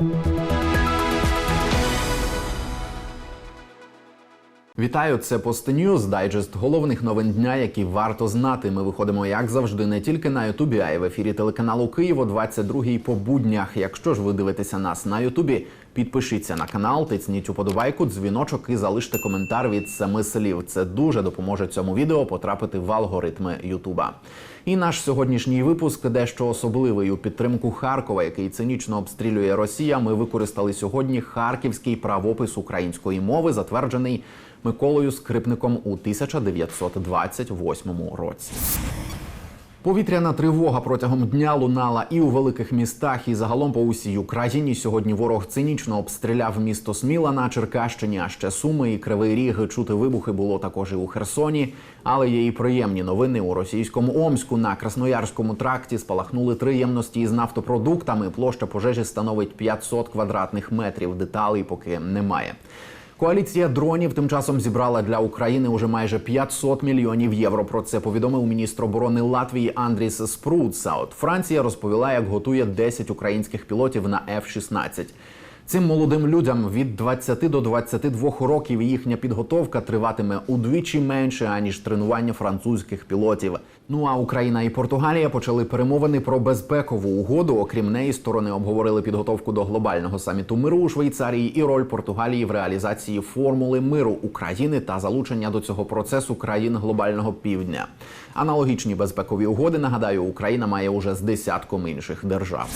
Thank you. Вітаю, це Постньюз, дайджест головних новин дня, які варто знати. Ми виходимо, як завжди, не тільки на Ютубі, а й в ефірі телеканалу Київ о 22-й по буднях. Якщо ж ви дивитеся нас на Ютубі, підпишіться на канал, тисніть уподобайку, дзвіночок і залиште коментар від семи слів. Це дуже допоможе цьому відео потрапити в алгоритми Ютуба. І наш сьогоднішній випуск дещо особливий у підтримку Харкова, який цинічно обстрілює Росія. Ми використали сьогодні харківський правопис української мови, затверджений Миколою Скрипником у 1928 році. Повітряна тривога протягом дня лунала і у великих містах, і загалом по усій Україні. Сьогодні ворог цинічно обстріляв місто Сміла на Черкащині, а ще Суми і Кривий Ріг. Чути вибухи було також і у Херсоні. Але є і приємні новини у російському Омську на Красноярському тракті спалахнули три ємності із нафтопродуктами. Площа пожежі становить 500 квадратних метрів. Деталей поки немає. Коаліція дронів тим часом зібрала для України уже майже 500 мільйонів євро. Про це повідомив міністр оборони Латвії Андріс Спруц. А От Франція розповіла, як готує 10 українських пілотів на F-16. Цим молодим людям від 20 до 22 років їхня підготовка триватиме удвічі менше аніж тренування французьких пілотів. Ну а Україна і Португалія почали перемовини про безпекову угоду. Окрім неї, сторони обговорили підготовку до глобального саміту миру у Швейцарії і роль Португалії в реалізації формули миру України та залучення до цього процесу країн глобального півдня. Аналогічні безпекові угоди нагадаю, Україна має уже з десятком інших держав.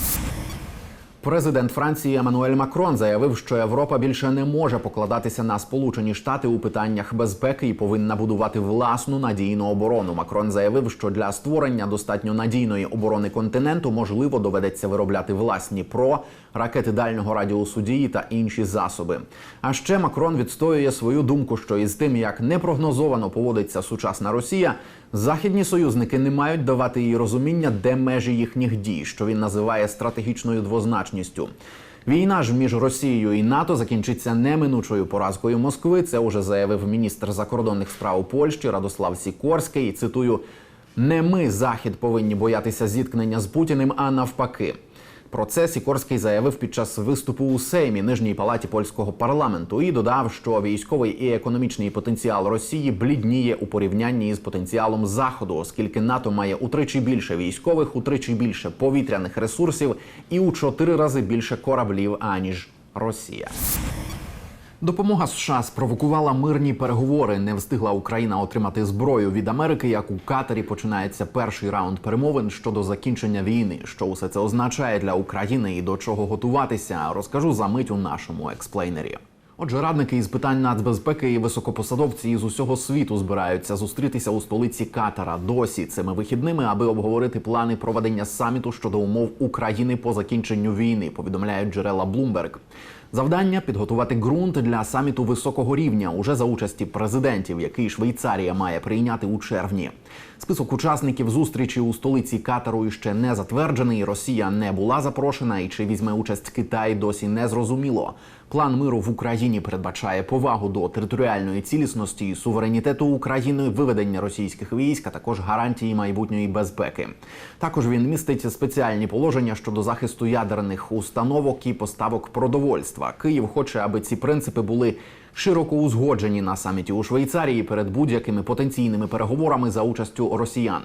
Президент Франції Еммануель Макрон заявив, що Європа більше не може покладатися на Сполучені Штати у питаннях безпеки і повинна будувати власну надійну оборону. Макрон заявив, що для створення достатньо надійної оборони континенту можливо доведеться виробляти власні ПРО, ракети дальнього радіусу дії та інші засоби. А ще Макрон відстоює свою думку, що із тим, як непрогнозовано поводиться сучасна Росія, західні союзники не мають давати їй розуміння, де межі їхніх дій, що він називає стратегічною двозначністю. Війна ж між Росією і НАТО закінчиться неминучою поразкою Москви. Це уже заявив міністр закордонних справ Польщі Радослав Сікорський. Цитую: не ми захід повинні боятися зіткнення з Путіним, а навпаки. Про це Сікорський заявив під час виступу у Сеймі нижній палаті польського парламенту і додав, що військовий і економічний потенціал Росії блідніє у порівнянні із потенціалом Заходу, оскільки НАТО має утричі більше військових, утричі більше повітряних ресурсів і у чотири рази більше кораблів аніж Росія. Допомога США спровокувала мирні переговори. Не встигла Україна отримати зброю від Америки. Як у Катарі починається перший раунд перемовин щодо закінчення війни. Що усе це означає для України і до чого готуватися? Розкажу за мить у нашому експлейнері. Отже, радники із питань нацбезпеки і високопосадовці із усього світу збираються зустрітися у столиці Катара досі цими вихідними, аби обговорити плани проведення саміту щодо умов України по закінченню війни. Повідомляють джерела Bloomberg. Завдання підготувати ґрунт для саміту високого рівня уже за участі президентів, який Швейцарія має прийняти у червні. Список учасників зустрічі у столиці Катару ще не затверджений. Росія не була запрошена, і чи візьме участь Китай досі не зрозуміло. План миру в Україні передбачає повагу до територіальної цілісності і суверенітету України, виведення російських військ, а також гарантії майбутньої безпеки. Також він містить спеціальні положення щодо захисту ядерних установок і поставок продовольства. Київ хоче, аби ці принципи були широко узгоджені на саміті у Швейцарії перед будь-якими потенційними переговорами за участю росіян.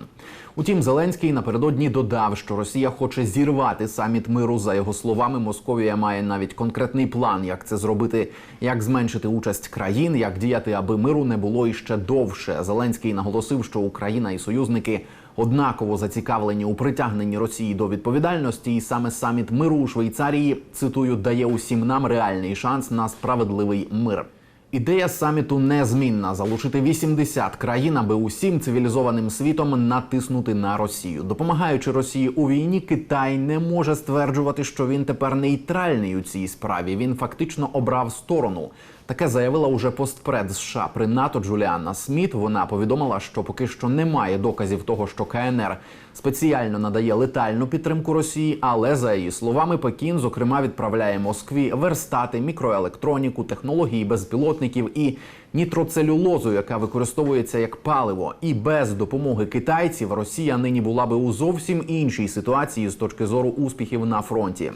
Утім, Зеленський напередодні додав, що Росія хоче зірвати саміт миру. За його словами, Московія має навіть конкретний план, як це зробити, як зменшити участь країн, як діяти, аби миру не було іще довше. Зеленський наголосив, що Україна і союзники. Однаково зацікавлені у притягненні Росії до відповідальності, і саме саміт миру у Швейцарії цитую дає усім нам реальний шанс на справедливий мир. Ідея саміту незмінна залучити 80 країн, аби усім цивілізованим світом натиснути на Росію. Допомагаючи Росії у війні, Китай не може стверджувати, що він тепер нейтральний у цій справі. Він фактично обрав сторону. Таке заявила уже постпред США при НАТО Джуліанна Сміт. Вона повідомила, що поки що немає доказів того, що КНР спеціально надає летальну підтримку Росії, але за її словами, Пекін зокрема відправляє Москві верстати, мікроелектроніку, технології безпілотників і нітроцелюлозу, яка використовується як паливо. І без допомоги китайців Росія нині була би у зовсім іншій ситуації з точки зору успіхів на фронті.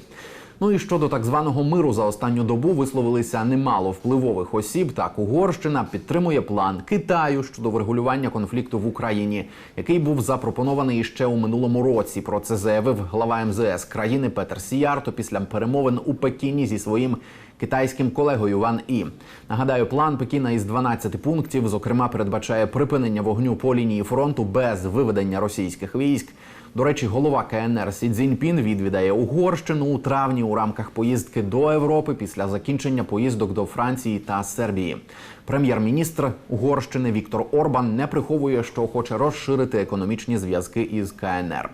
Ну і щодо так званого миру за останню добу висловилися немало впливових осіб. Так, Угорщина підтримує план Китаю щодо врегулювання конфлікту в Україні, який був запропонований ще у минулому році. Про це заявив глава МЗС країни Петер Сіярто після перемовин у Пекіні зі своїм китайським колегою Ван І. Нагадаю, план Пекіна із 12 пунктів, зокрема, передбачає припинення вогню по лінії фронту без виведення російських військ. До речі, голова КНР Сі Цзіньпін відвідає Угорщину у травні у рамках поїздки до Європи після закінчення поїздок до Франції та Сербії. Прем'єр-міністр Угорщини Віктор Орбан не приховує, що хоче розширити економічні зв'язки із КНР.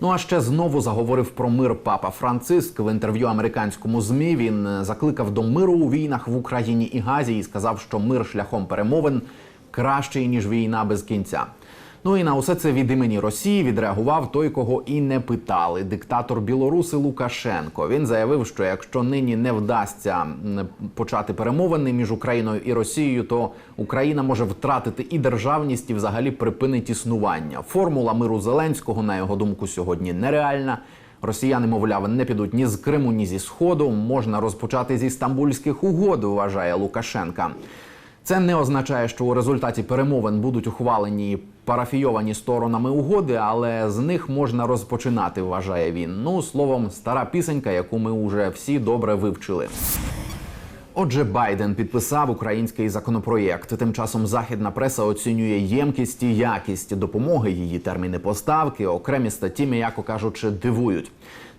Ну а ще знову заговорив про мир папа Франциск в інтерв'ю американському змі. Він е, закликав до миру у війнах в Україні і Газі і сказав, що мир шляхом перемовин кращий ніж війна без кінця. Ну і на усе це від імені Росії відреагував той, кого і не питали. Диктатор Білоруси Лукашенко. Він заявив, що якщо нині не вдасться почати перемовини між Україною і Росією, то Україна може втратити і державність, і взагалі припинить існування. Формула миру Зеленського, на його думку, сьогодні нереальна. Росіяни, мовляв, не підуть ні з Криму, ні зі Сходу. Можна розпочати зі стамбульських угод, вважає Лукашенка. Це не означає, що у результаті перемовин будуть ухвалені парафійовані сторонами угоди, але з них можна розпочинати, вважає він. Ну словом, стара пісенька, яку ми вже всі добре вивчили. Отже, Байден підписав український законопроєкт. Тим часом західна преса оцінює ємкість і якість допомоги, її терміни поставки, окремі статті, м'яко кажучи, дивують.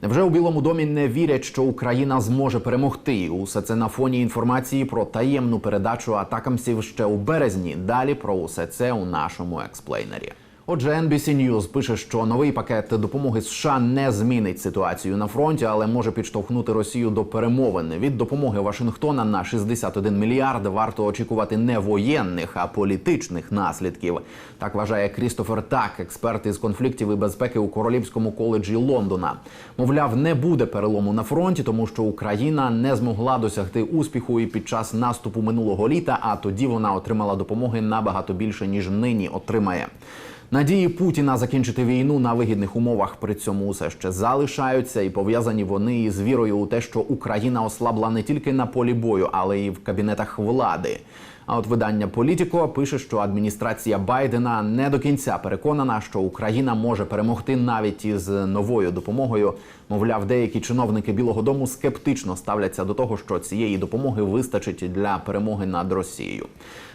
Невже у Білому домі не вірять, що Україна зможе перемогти? Усе це на фоні інформації про таємну передачу атакамсів ще у березні. Далі про усе це у нашому експлейнері. Отже, NBC News пише, що новий пакет допомоги США не змінить ситуацію на фронті, але може підштовхнути Росію до перемовин. Від допомоги Вашингтона на 61 мільярд варто очікувати не воєнних, а політичних наслідків. Так вважає Крістофер Так, експерт із конфліктів і безпеки у Королівському коледжі Лондона. Мовляв, не буде перелому на фронті, тому що Україна не змогла досягти успіху і під час наступу минулого літа. А тоді вона отримала допомоги набагато більше ніж нині отримає. Надії Путіна закінчити війну на вигідних умовах при цьому все ще залишаються, і пов'язані вони із вірою у те, що Україна ослабла не тільки на полі бою, але й в кабінетах влади. А от видання Політіко пише, що адміністрація Байдена не до кінця переконана, що Україна може перемогти навіть із новою допомогою. Мовляв, деякі чиновники Білого Дому скептично ставляться до того, що цієї допомоги вистачить для перемоги над Росією.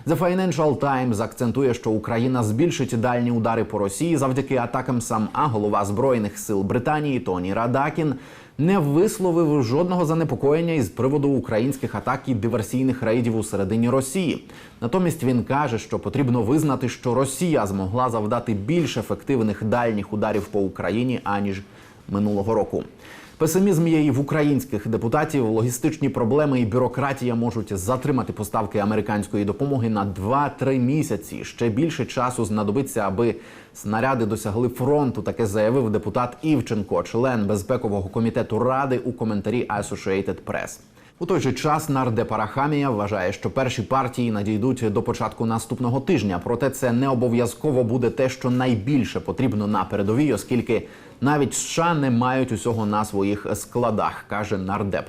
The Financial Times акцентує, що Україна збільшить дальні удари по Росії завдяки атакам сам. А голова збройних сил Британії Тоні Радакін не висловив жодного занепокоєння із приводу українських атак і диверсійних рейдів у середині Росії. Натомість він каже, що потрібно визнати, що Росія змогла завдати більш ефективних дальніх ударів по Україні аніж минулого року. Песимізм є і в українських депутатів. Логістичні проблеми і бюрократія можуть затримати поставки американської допомоги на 2-3 місяці. Ще більше часу знадобиться, аби снаряди досягли фронту. Таке заявив депутат Івченко, член безпекового комітету ради у коментарі Associated Press. У той же час нардеп Арахамія вважає, що перші партії надійдуть до початку наступного тижня. Проте це не обов'язково буде те, що найбільше потрібно на передовій, оскільки навіть США не мають усього на своїх складах, каже нардеп.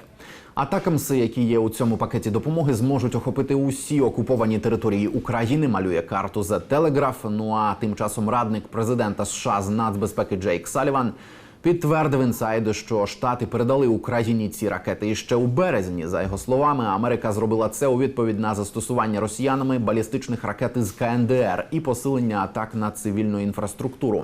Атакамси, які є у цьому пакеті допомоги, зможуть охопити усі окуповані території України. Малює карту The Telegraph. Ну а тим часом радник президента США з нацбезпеки Джейк Саліван підтвердив інсайду, що штати передали Україні ці ракети і ще у березні. За його словами, Америка зробила це у відповідь на застосування росіянами балістичних ракет з КНДР і посилення атак на цивільну інфраструктуру.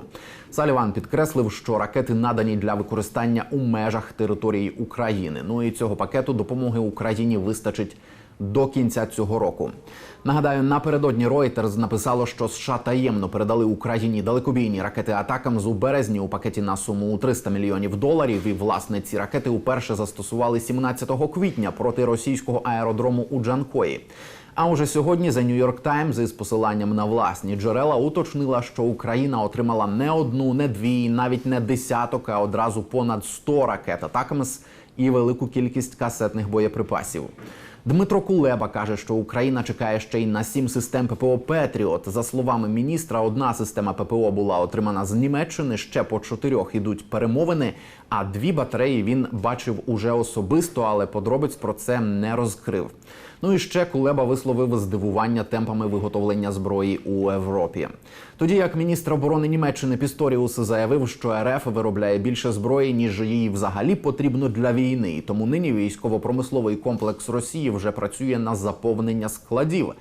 Саліван підкреслив, що ракети надані для використання у межах території України. Ну і цього пакету допомоги Україні вистачить до кінця цього року. Нагадаю, напередодні Reuters написало, що США таємно передали Україні далекобійні ракети атакам з у березні у пакеті на суму у 300 мільйонів доларів. І власне ці ракети уперше застосували 17 квітня проти російського аеродрому у Джанкої. А уже сьогодні The New York Times із посиланням на власні джерела уточнила, що Україна отримала не одну, не дві, навіть не десяток, а одразу понад 100 ракет атакамс і велику кількість касетних боєприпасів. Дмитро Кулеба каже, що Україна чекає ще й на сім систем ППО Петріот. За словами міністра, одна система ППО була отримана з Німеччини. Ще по чотирьох ідуть перемовини. А дві батареї він бачив уже особисто, але подробиць про це не розкрив. Ну і ще Кулеба висловив здивування темпами виготовлення зброї у Європі. Тоді як міністр оборони Німеччини Пісторіус заявив, що РФ виробляє більше зброї, ніж їй взагалі потрібно для війни. Тому нині військово-промисловий комплекс Росії вже працює на заповнення складів.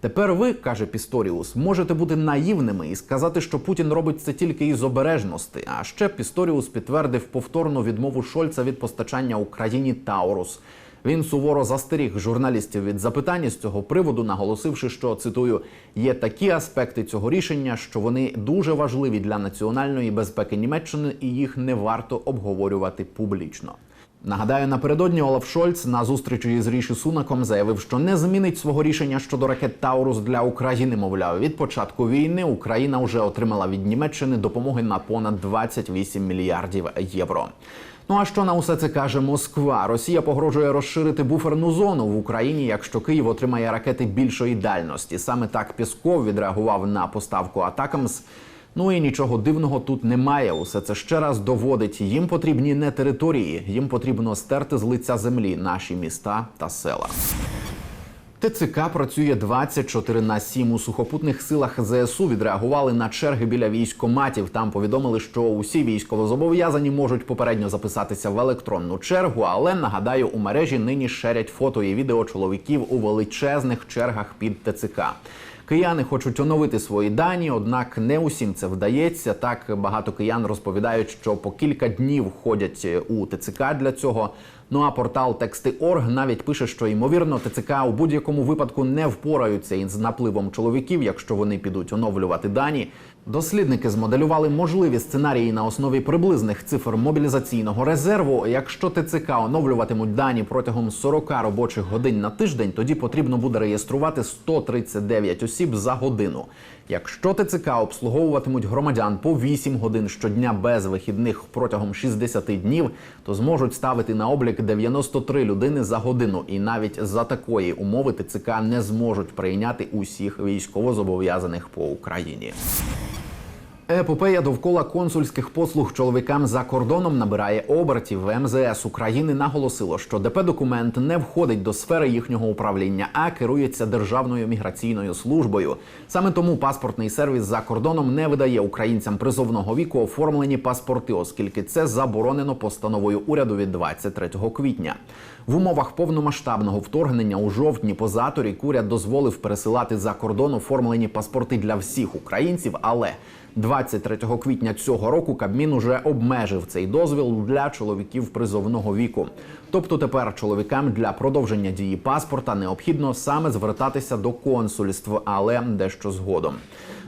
Тепер ви, каже Пісторіус, можете бути наївними і сказати, що Путін робить це тільки із обережності. А ще Пісторіус підтвердив повторну відмову Шольца від постачання Україні Таурус. Він суворо застеріг журналістів від запитань з цього приводу, наголосивши, що цитую: є такі аспекти цього рішення, що вони дуже важливі для національної безпеки Німеччини, і їх не варто обговорювати публічно. Нагадаю, напередодні Олаф Шольц на зустрічі з Ріші Сунаком заявив, що не змінить свого рішення щодо ракет Таурус для України. Мовляв, від початку війни Україна вже отримала від Німеччини допомоги на понад 28 мільярдів євро. Ну а що на усе це каже Москва? Росія погрожує розширити буферну зону в Україні, якщо Київ отримає ракети більшої дальності. Саме так Пісков відреагував на поставку Атакамс. Ну і нічого дивного тут немає. Усе це ще раз доводить. Їм потрібні не території, їм потрібно стерти з лиця землі наші міста та села. ТЦК працює 24 на 7. у сухопутних силах ЗСУ. Відреагували на черги біля військоматів. Там повідомили, що усі військовозобов'язані можуть попередньо записатися в електронну чергу. Але нагадаю, у мережі нині шерять фото і відео чоловіків у величезних чергах під ТЦК. Кияни хочуть оновити свої дані, однак не усім це вдається. Так багато киян розповідають, що по кілька днів ходять у ТЦК для цього. Ну а портал Тексти.орг навіть пише, що ймовірно ТЦК у будь-якому випадку не впораються із напливом чоловіків, якщо вони підуть оновлювати дані. Дослідники змоделювали можливі сценарії на основі приблизних цифр мобілізаційного резерву. Якщо ТЦК оновлюватимуть дані протягом 40 робочих годин на тиждень, тоді потрібно буде реєструвати 139 осіб за годину. Якщо ТЦК обслуговуватимуть громадян по 8 годин щодня без вихідних протягом 60 днів, то зможуть ставити на облік 93 людини за годину. І навіть за такої умови ТЦК не зможуть прийняти усіх військовозобов'язаних по Україні. Епопея довкола консульських послуг чоловікам за кордоном набирає обертів. МЗС України наголосило, що ДП документ не входить до сфери їхнього управління, а керується державною міграційною службою. Саме тому паспортний сервіс за кордоном не видає українцям призовного віку оформлені паспорти, оскільки це заборонено постановою уряду від 23 квітня. В умовах повномасштабного вторгнення у жовтні позаторік уряд дозволив пересилати за кордон оформлені паспорти для всіх українців, але 23 квітня цього року Кабмін уже обмежив цей дозвіл для чоловіків призовного віку. Тобто тепер чоловікам для продовження дії паспорта необхідно саме звертатися до консульств, але дещо згодом.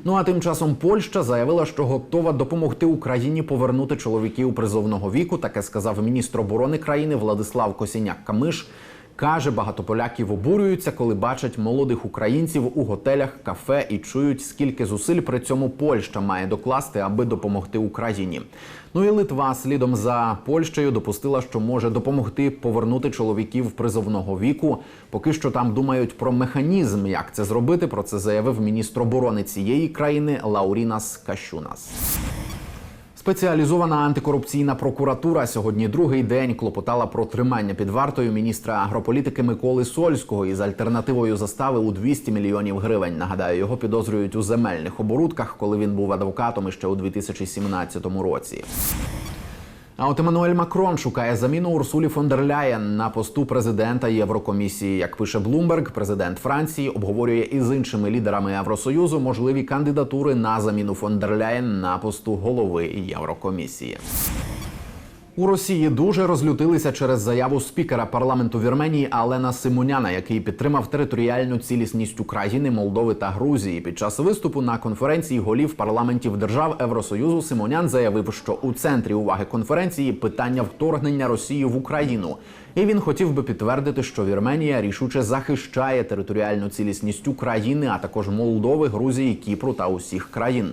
Ну а тим часом Польща заявила, що готова допомогти Україні повернути чоловіків призовного віку. Таке сказав міністр оборони країни Владислав Косіняк Камиш. Каже, багато поляків обурюються, коли бачать молодих українців у готелях, кафе і чують, скільки зусиль при цьому Польща має докласти, аби допомогти Україні. Ну і Литва слідом за Польщею допустила, що може допомогти повернути чоловіків призовного віку. Поки що там думають про механізм, як це зробити. Про це заявив міністр оборони цієї країни Лаурінас Кащунас. Спеціалізована антикорупційна прокуратура сьогодні другий день клопотала про тримання під вартою міністра агрополітики Миколи Сольського із альтернативою застави у 200 мільйонів гривень. Нагадаю, його підозрюють у земельних оборудках, коли він був адвокатом іще у 2017 році. А от Еммануель Макрон шукає заміну Урсулі фон дер Ляєн на посту президента Єврокомісії. Як пише Блумберг, президент Франції обговорює із іншими лідерами Євросоюзу можливі кандидатури на заміну фон дер Ляєн на посту голови Єврокомісії. У Росії дуже розлютилися через заяву спікера парламенту Вірменії Алена Симоняна, який підтримав територіальну цілісність України, Молдови та Грузії. Під час виступу на конференції голів парламентів держав Євросоюзу Симонян заявив, що у центрі уваги конференції питання вторгнення Росії в Україну. І він хотів би підтвердити, що Вірменія рішуче захищає територіальну цілісність України, а також Молдови, Грузії, Кіпру та усіх країн.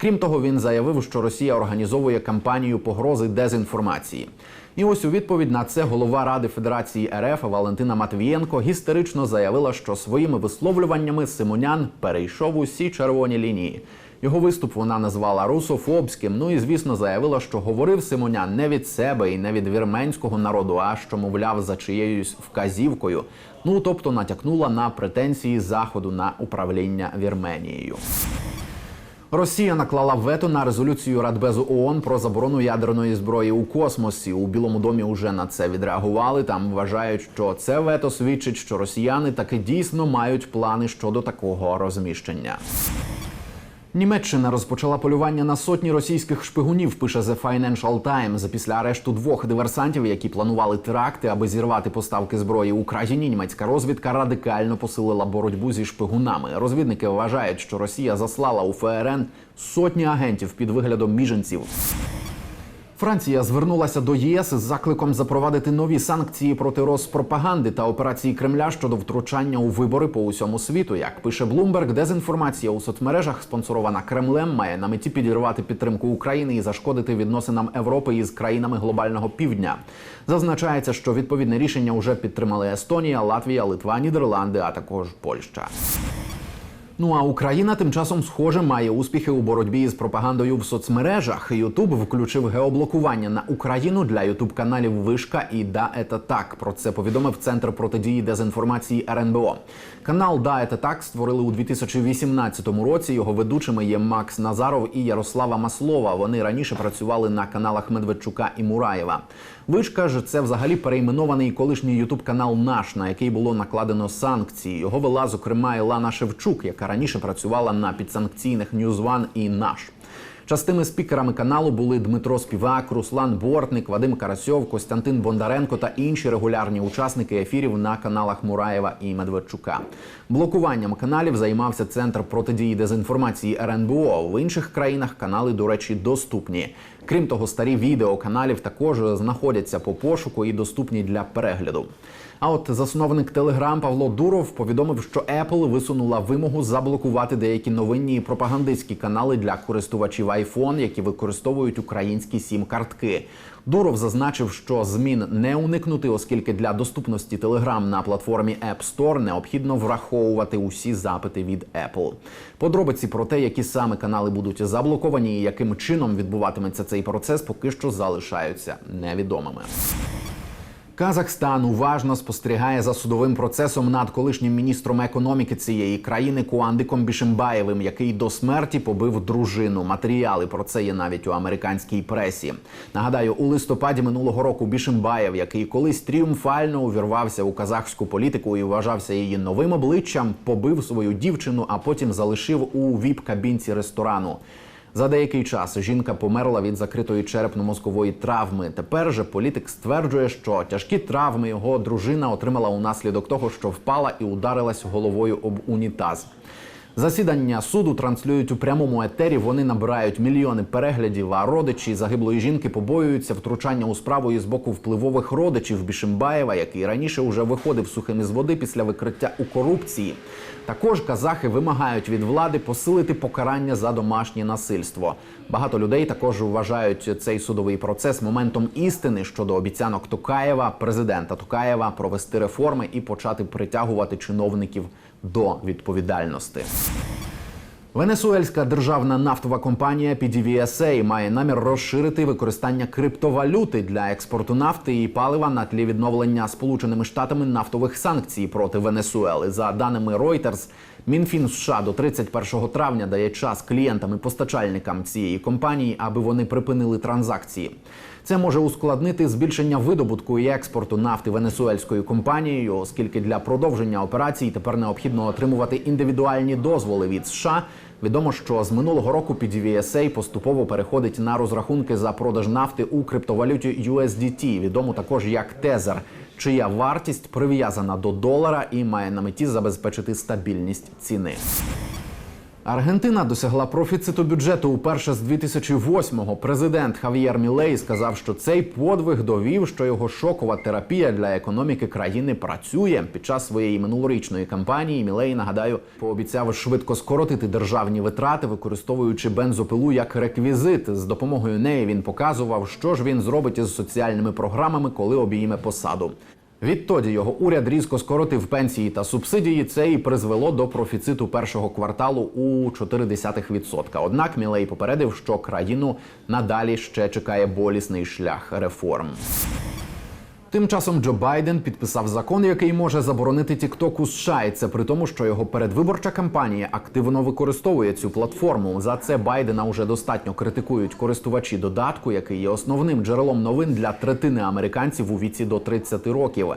Крім того, він заявив, що Росія організовує кампанію погрози дезінформації. І ось у відповідь на це голова Ради Федерації РФ Валентина Матвієнко гістерично заявила, що своїми висловлюваннями Симонян перейшов усі червоні лінії. Його виступ вона назвала русофобським. Ну і звісно заявила, що говорив Симонян не від себе і не від вірменського народу, а що мовляв за чиєюсь вказівкою. Ну тобто натякнула на претензії заходу на управління Вірменією. Росія наклала вето на резолюцію Радбезу ООН про заборону ядерної зброї у космосі. У Білому домі вже на це відреагували. Там вважають, що це вето свідчить, що росіяни таки дійсно мають плани щодо такого розміщення. Німеччина розпочала полювання на сотні російських шпигунів. Пише The Financial Times. Після арешту двох диверсантів, які планували теракти, аби зірвати поставки зброї Україні. Німецька розвідка радикально посилила боротьбу зі шпигунами. Розвідники вважають, що Росія заслала у ФРН сотні агентів під виглядом біженців. Франція звернулася до ЄС з закликом запровадити нові санкції проти розпропаганди та операції Кремля щодо втручання у вибори по усьому світу. Як пише Bloomberg, дезінформація у соцмережах, спонсорована Кремлем, має на меті підірвати підтримку України і зашкодити відносинам Європи із країнами глобального півдня. Зазначається, що відповідне рішення вже підтримали Естонія, Латвія, Литва, Нідерланди, а також Польща. Ну а Україна тим часом, схоже, має успіхи у боротьбі з пропагандою в соцмережах. Ютуб включив геоблокування на Україну для ютуб каналів Вишка і Да Ета Так. Про це повідомив Центр протидії дезінформації РНБО. Канал Да Ета Так створили у 2018 році. Його ведучими є Макс Назаров і Ярослава Маслова. Вони раніше працювали на каналах Медведчука і Мураєва. Вишка ж це взагалі перейменований колишній ютуб канал Наш, на який було накладено санкції. Його вела зокрема Ілана Шевчук, яка раніше працювала на підсанкційних Ньюзван і наш. Частими спікерами каналу були Дмитро Співак, Руслан Бортник, Вадим Карасьов, Костянтин Бондаренко та інші регулярні учасники ефірів на каналах Мураєва і Медведчука. Блокуванням каналів займався центр протидії дезінформації РНБО. В інших країнах канали, до речі, доступні. Крім того, старі відео каналів також знаходяться по пошуку і доступні для перегляду. А от засновник Telegram Павло Дуров повідомив, що Apple висунула вимогу заблокувати деякі новинні і пропагандистські канали для користувачів iPhone, які використовують українські сім-картки. Дуров зазначив, що змін не уникнути, оскільки для доступності Telegram на платформі App Store необхідно враховувати усі запити від Apple. Подробиці про те, які саме канали будуть заблоковані і яким чином відбуватиметься цей процес, поки що залишаються невідомими. Казахстан уважно спостерігає за судовим процесом над колишнім міністром економіки цієї країни Куандиком Бішимбаєвим, який до смерті побив дружину. Матеріали про це є навіть у американській пресі. Нагадаю, у листопаді минулого року Бішимбаєв, який колись тріумфально увірвався у казахську політику і вважався її новим обличчям, побив свою дівчину, а потім залишив у віп-кабінці ресторану. За деякий час жінка померла від закритої черепно-мозкової травми. Тепер же політик стверджує, що тяжкі травми його дружина отримала унаслідок того, що впала і ударилась головою об унітаз. Засідання суду транслюють у прямому етері. Вони набирають мільйони переглядів. А родичі загиблої жінки побоюються втручання у справу із боку впливових родичів Бішимбаєва, який раніше вже виходив сухим із води після викриття у корупції. Також казахи вимагають від влади посилити покарання за домашнє насильство. Багато людей також вважають цей судовий процес моментом істини щодо обіцянок Токаєва, президента Токаєва, провести реформи і почати притягувати чиновників до відповідальності. Венесуельська державна нафтова компанія PDVSA має намір розширити використання криптовалюти для експорту нафти і палива на тлі відновлення Сполученими Штатами нафтових санкцій проти Венесуели. За даними Reuters, Мінфін США до 31 травня дає час клієнтам і постачальникам цієї компанії, аби вони припинили транзакції. Це може ускладнити збільшення видобутку і експорту нафти венесуельською компанією, оскільки для продовження операцій тепер необхідно отримувати індивідуальні дозволи від США. Відомо, що з минулого року PDVSA поступово переходить на розрахунки за продаж нафти у криптовалюті USDT, відому також як Тезер, чия вартість прив'язана до долара і має на меті забезпечити стабільність ціни. Аргентина досягла профіциту бюджету уперше з 2008-го. Президент Хав'єр Мілей сказав, що цей подвиг довів, що його шокова терапія для економіки країни працює. Під час своєї минулорічної кампанії Мілей нагадаю пообіцяв швидко скоротити державні витрати, використовуючи бензопилу як реквізит. З допомогою неї він показував, що ж він зробить із соціальними програмами, коли обійме посаду. Відтоді його уряд різко скоротив пенсії та субсидії. Це і призвело до профіциту першого кварталу у 0,4%. Однак Мілей попередив, що країну надалі ще чекає болісний шлях реформ. Тим часом Джо Байден підписав закон, який може заборонити TikTok у США. І це при тому, що його передвиборча кампанія активно використовує цю платформу. За це Байдена уже достатньо критикують користувачі додатку, який є основним джерелом новин для третини американців у віці до 30 років.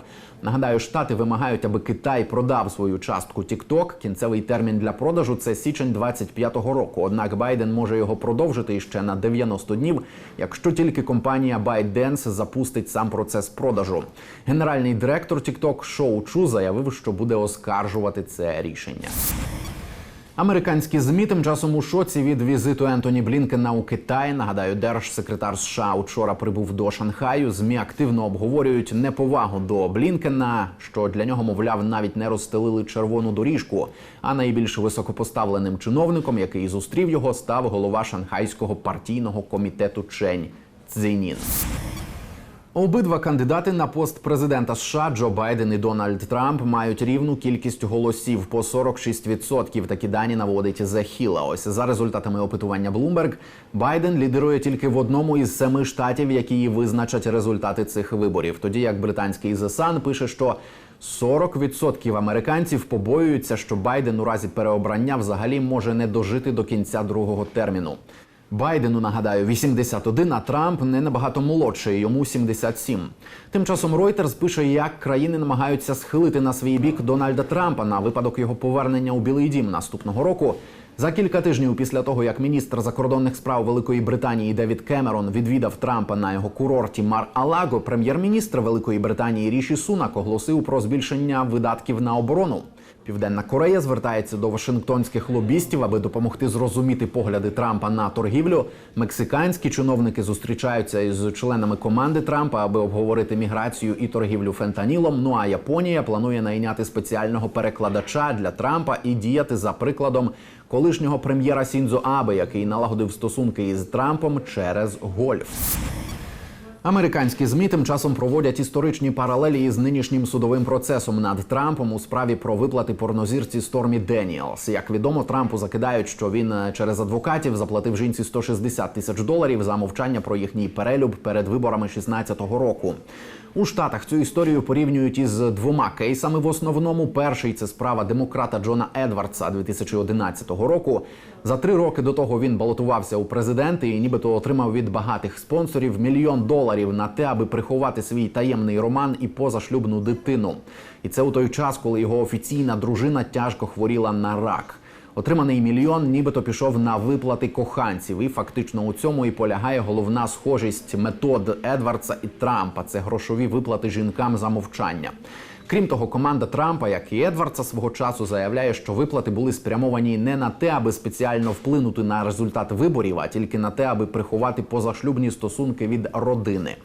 Нагадаю, штати вимагають, аби Китай продав свою частку TikTok. Кінцевий термін для продажу це січень 25-го року. Однак Байден може його продовжити іще на 90 днів, якщо тільки компанія ByteDance запустить сам процес продажу. Генеральний директор TikTok Шоу Чу заявив, що буде оскаржувати це рішення. Американські змі тим часом у шоці від візиту Ентоні Блінкена у Китай. Нагадаю, держсекретар США учора прибув до Шанхаю. Змі активно обговорюють неповагу до Блінкена, що для нього, мовляв, навіть не розстелили червону доріжку. А найбільш високопоставленим чиновником, який зустрів його, став голова шанхайського партійного комітету Чень Цзінін. Обидва кандидати на пост президента США Джо Байден і Дональд Трамп мають рівну кількість голосів по 46%. Такі дані наводить The Hill. Ось за результатами опитування Bloomberg, Байден лідирує тільки в одному із семи штатів, які визначать результати цих виборів. Тоді як британський The Sun пише, що 40% американців побоюються, що Байден у разі переобрання взагалі може не дожити до кінця другого терміну. Байдену нагадаю 81, а Трамп не набагато молодший, йому 77. Тим часом Reuters пише, як країни намагаються схилити на свій бік Дональда Трампа на випадок його повернення у Білий Дім наступного року. За кілька тижнів після того, як міністр закордонних справ Великої Британії Девід Кемерон відвідав Трампа на його курорті Мар Алаго, прем'єр-міністр Великої Британії Ріші Сунак оголосив про збільшення видатків на оборону. Південна Корея звертається до вашингтонських лобістів, аби допомогти зрозуміти погляди Трампа на торгівлю. Мексиканські чиновники зустрічаються із членами команди Трампа, аби обговорити міграцію і торгівлю фентанілом. Ну а Японія планує найняти спеціального перекладача для Трампа і діяти за прикладом колишнього прем'єра Сінзо Абе, який налагодив стосунки із Трампом через гольф. Американські змі тим часом проводять історичні паралелі із нинішнім судовим процесом над Трампом у справі про виплати порнозірці Стормі Деніелс. Як відомо, Трампу закидають, що він е, через адвокатів заплатив жінці 160 тисяч доларів за мовчання про їхній перелюб перед виборами 16-го року. У штатах цю історію порівнюють із двома кейсами. В основному перший це справа демократа Джона Едвардса 2011 року. За три роки до того він балотувався у президенти і нібито отримав від багатих спонсорів мільйон доларів на те, аби приховати свій таємний роман і позашлюбну дитину. І це у той час, коли його офіційна дружина тяжко хворіла на рак. Отриманий мільйон, нібито пішов на виплати коханців, і фактично у цьому і полягає головна схожість метод Едвардса і Трампа. Це грошові виплати жінкам за мовчання. Крім того, команда Трампа, як і Едвардса свого часу, заявляє, що виплати були спрямовані не на те, аби спеціально вплинути на результат виборів, а тільки на те, аби приховати позашлюбні стосунки від родини.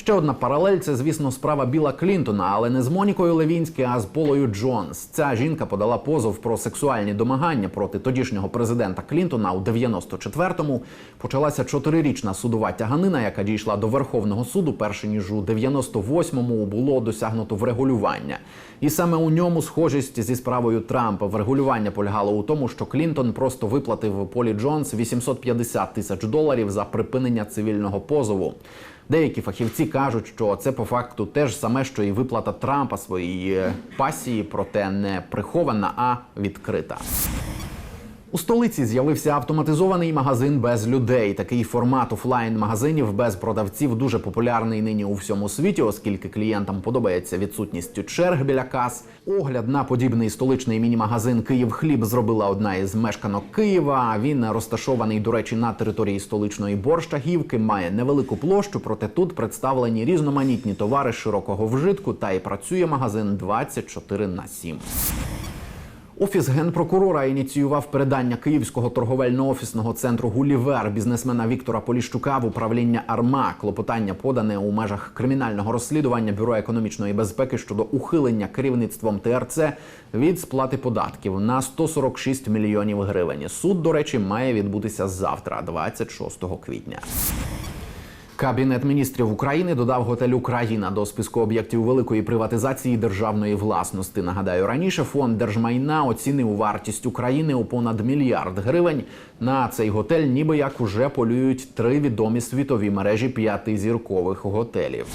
Ще одна паралель це, звісно, справа Біла Клінтона, але не з Монікою Левінські, а з Полою Джонс. Ця жінка подала позов про сексуальні домагання проти тодішнього президента Клінтона у 94-му. Почалася чотирирічна судова тяганина, яка дійшла до Верховного суду, перше ніж у 98-му було досягнуто врегулювання. І саме у ньому схожість зі справою Трампа. Врегулювання полягало у тому, що Клінтон просто виплатив Полі Джонс 850 тисяч доларів за припинення цивільного позову. Деякі фахівці кажуть, що це по факту те ж саме, що і виплата Трампа своїй е, пасії, проте не прихована, а відкрита. У столиці з'явився автоматизований магазин без людей. Такий формат офлайн магазинів без продавців дуже популярний нині у всьому світі, оскільки клієнтам подобається відсутністю черг біля кас. Огляд на подібний столичний міні-магазин Київ Хліб зробила одна із мешканок Києва. Він розташований, до речі, на території столичної Борщагівки, має невелику площу, проте тут представлені різноманітні товари широкого вжитку, та й працює магазин 24 на 7. Офіс генпрокурора ініціював передання Київського торговельно-офісного центру Гулівер бізнесмена Віктора Поліщука в управління Арма. Клопотання подане у межах кримінального розслідування Бюро економічної безпеки щодо ухилення керівництвом ТРЦ від сплати податків на 146 мільйонів гривень. Суд, до речі, має відбутися завтра, 26 квітня. Кабінет міністрів України додав готель Україна до списку об'єктів великої приватизації державної власності. Нагадаю, раніше фонд держмайна оцінив вартість України у понад мільярд гривень. На цей готель, ніби як уже полюють три відомі світові мережі п'ятизіркових готелів.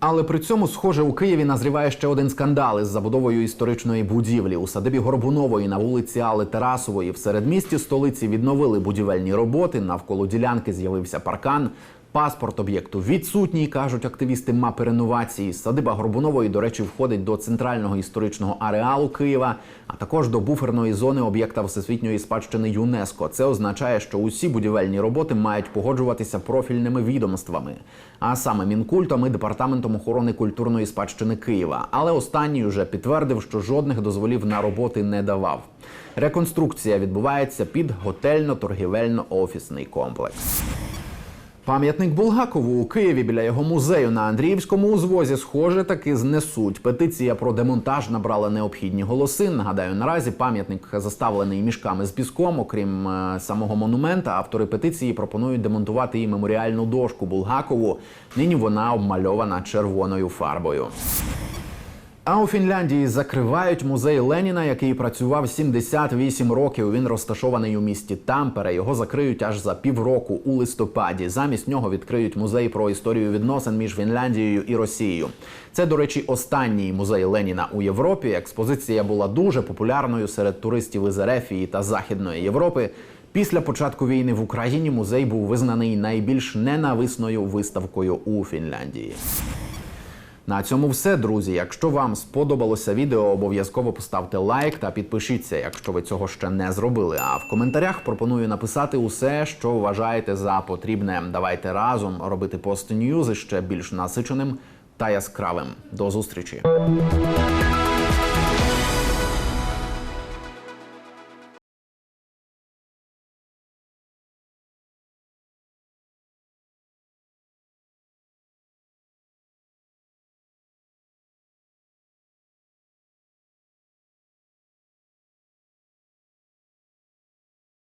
Але при цьому, схоже, у Києві назріває ще один скандал із забудовою історичної будівлі. У садибі Горбунової на вулиці Али Тарасової в середмісті столиці відновили будівельні роботи. Навколо ділянки з'явився паркан. Паспорт об'єкту відсутній, кажуть активісти мапи реновації. Садиба Горбунової, до речі, входить до центрального історичного ареалу Києва, а також до буферної зони об'єкта всесвітньої спадщини ЮНЕСКО. Це означає, що усі будівельні роботи мають погоджуватися профільними відомствами, а саме Мінкультом і департаментом охорони культурної спадщини Києва. Але останній уже підтвердив, що жодних дозволів на роботи не давав. Реконструкція відбувається під готельно-торгівельно-офісний комплекс. Пам'ятник Булгакову у Києві біля його музею на Андріївському узвозі, схоже, таки знесуть. Петиція про демонтаж набрала необхідні голоси. Нагадаю, наразі пам'ятник заставлений мішками з піском. Окрім е, самого монумента, автори петиції пропонують демонтувати і меморіальну дошку Булгакову. Нині вона обмальована червоною фарбою. А у Фінляндії закривають музей Леніна, який працював 78 років. Він розташований у місті Тампере. Його закриють аж за півроку у листопаді. Замість нього відкриють музей про історію відносин між Фінляндією і Росією. Це, до речі, останній музей Леніна у Європі. Експозиція була дуже популярною серед туристів із Ерефії та Західної Європи. Після початку війни в Україні музей був визнаний найбільш ненависною виставкою у Фінляндії. На цьому все, друзі. Якщо вам сподобалося відео, обов'язково поставте лайк та підпишіться, якщо ви цього ще не зробили. А в коментарях пропоную написати усе, що вважаєте за потрібне. Давайте разом робити пост Ньюз ще більш насиченим та яскравим. До зустрічі.